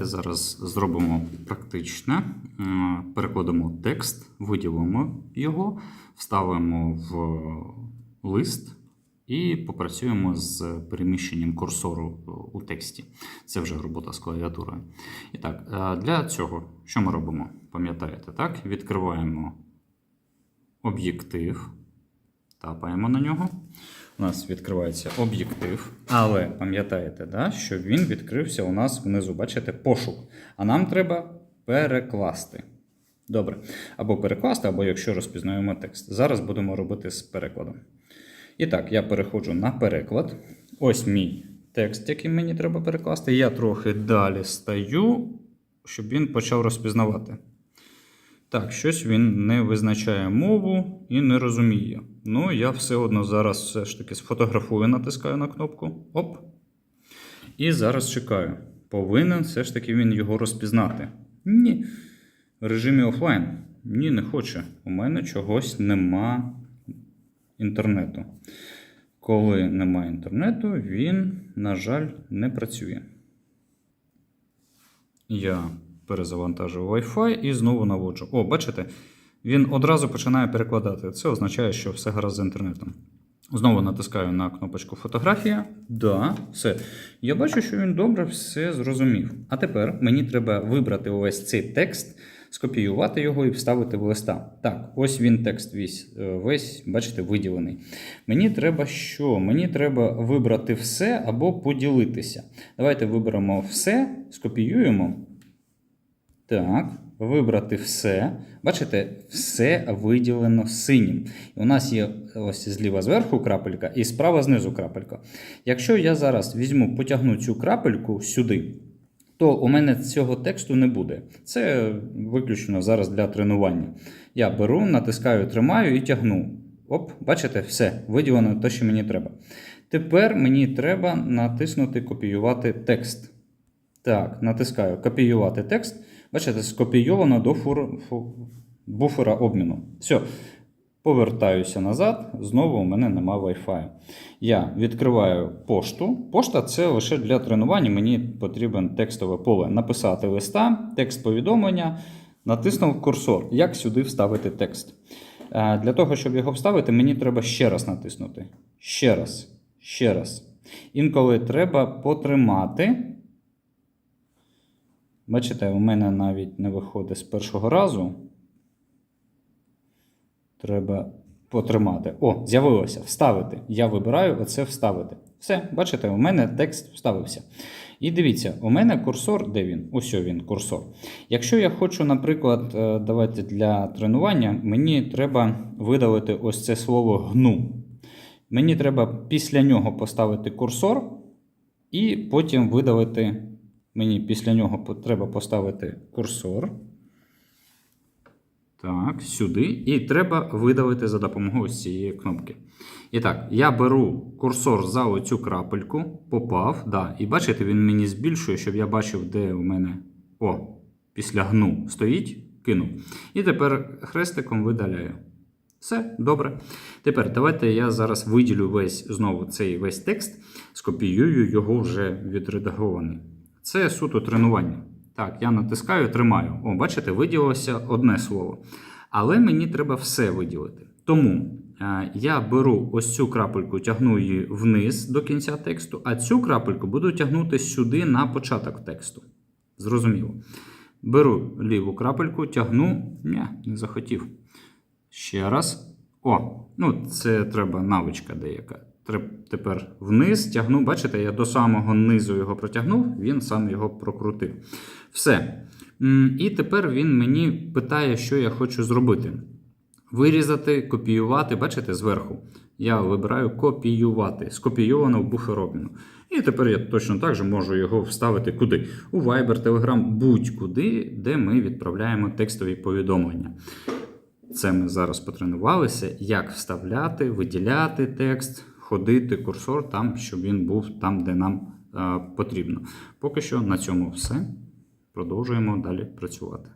Зараз зробимо практичне. М, Перекладемо текст, виділимо його, вставимо в лист і попрацюємо з переміщенням курсору у тексті. Це вже робота з клавіатурою. І так, е, для цього що ми робимо? Пам'ятаєте, так? Відкриваємо об'єктив, тапаємо на нього. У нас відкривається об'єктив, але пам'ятаєте, да, що він відкрився у нас внизу, бачите, пошук. А нам треба перекласти. Добре. Або перекласти, або якщо розпізнаємо текст. Зараз будемо робити з перекладом. І так, я переходжу на переклад. Ось мій текст, який мені треба перекласти. Я трохи далі стаю, щоб він почав розпізнавати. Так, щось він не визначає мову і не розуміє. Ну, я все одно зараз все ж таки сфотографую, натискаю на кнопку. Оп. І зараз чекаю. Повинен все ж таки він його розпізнати. Ні. В режимі офлайн. Ні, не хоче. У мене чогось нема інтернету. Коли немає інтернету, він, на жаль, не працює. Я перезавантажив Wi-Fi і знову наводжу. О, бачите, він одразу починає перекладати. Це означає, що все гаразд з інтернетом. Знову натискаю на кнопочку фотографія. Да, все. Я бачу, що він добре все зрозумів. А тепер мені треба вибрати увесь цей текст, скопіювати його і вставити в листа. Так, ось він текст весь, е, весь бачите, виділений. Мені треба що? Мені треба вибрати все або поділитися. Давайте виберемо все, скопіюємо. Так, вибрати все. Бачите, все виділено синім. У нас є ось зліва зверху крапелька і справа знизу крапелька. Якщо я зараз візьму, потягну цю крапельку сюди, то у мене цього тексту не буде. Це виключно зараз для тренування. Я беру, натискаю, тримаю і тягну. Оп, бачите, все, виділено те, що мені треба. Тепер мені треба натиснути копіювати текст. Так, натискаю копіювати текст. Бачите, скопійовано до фур, фу, буфера обміну. Все. Повертаюся назад, знову у мене нема Wi-Fi. Я відкриваю пошту. Пошта це лише для тренування. Мені потрібен текстове поле. Написати листа, текст повідомлення, натиснув курсор. Як сюди вставити текст? Е, Для того, щоб його вставити, мені треба ще раз натиснути. Ще раз. Ще раз. Інколи треба потримати. Бачите, у мене навіть не виходить з першого разу. Треба потримати. О, з'явилося вставити. Я вибираю оце вставити. Все, бачите, у мене текст вставився. І дивіться, у мене курсор, де він? Ось він, курсор. Якщо я хочу, наприклад, е, давайте для тренування, мені треба видалити ось це слово гну. Мені треба після нього поставити курсор, і потім видалити. Мені після нього треба поставити курсор. Так, сюди. І треба видалити за допомогою цієї кнопки. І так, я беру курсор за оцю крапельку, попав. Да, і бачите, він мені збільшує, щоб я бачив, де у мене о, після гну стоїть, кинув. І тепер хрестиком видаляю. Все, добре. Тепер давайте я зараз виділю весь знову цей весь текст, скопіюю його вже відредагований. Це суто тренування. Так, я натискаю, тримаю. О, бачите, виділилося одне слово. Але мені треба все виділити. Тому е, я беру ось цю крапельку, тягну її вниз до кінця тексту, а цю крапельку буду тягнути сюди на початок тексту. Зрозуміло. Беру ліву крапельку, тягну. Ні, не захотів. Ще раз. О, ну це треба навичка деяка. Тепер вниз тягну. Бачите, я до самого низу його протягнув, він сам його прокрутив. Все. І тепер він мені питає, що я хочу зробити. Вирізати, копіювати, бачите, зверху. Я вибираю копіювати. Скопійовано в буфер обміну. І тепер я точно так же можу його вставити куди? У Viber, Telegram, будь-куди, де ми відправляємо текстові повідомлення. Це ми зараз потренувалися, як вставляти, виділяти текст, ходити курсор там, щоб він був там, де нам е, потрібно. Поки що на цьому все. Продовжуємо далі працювати.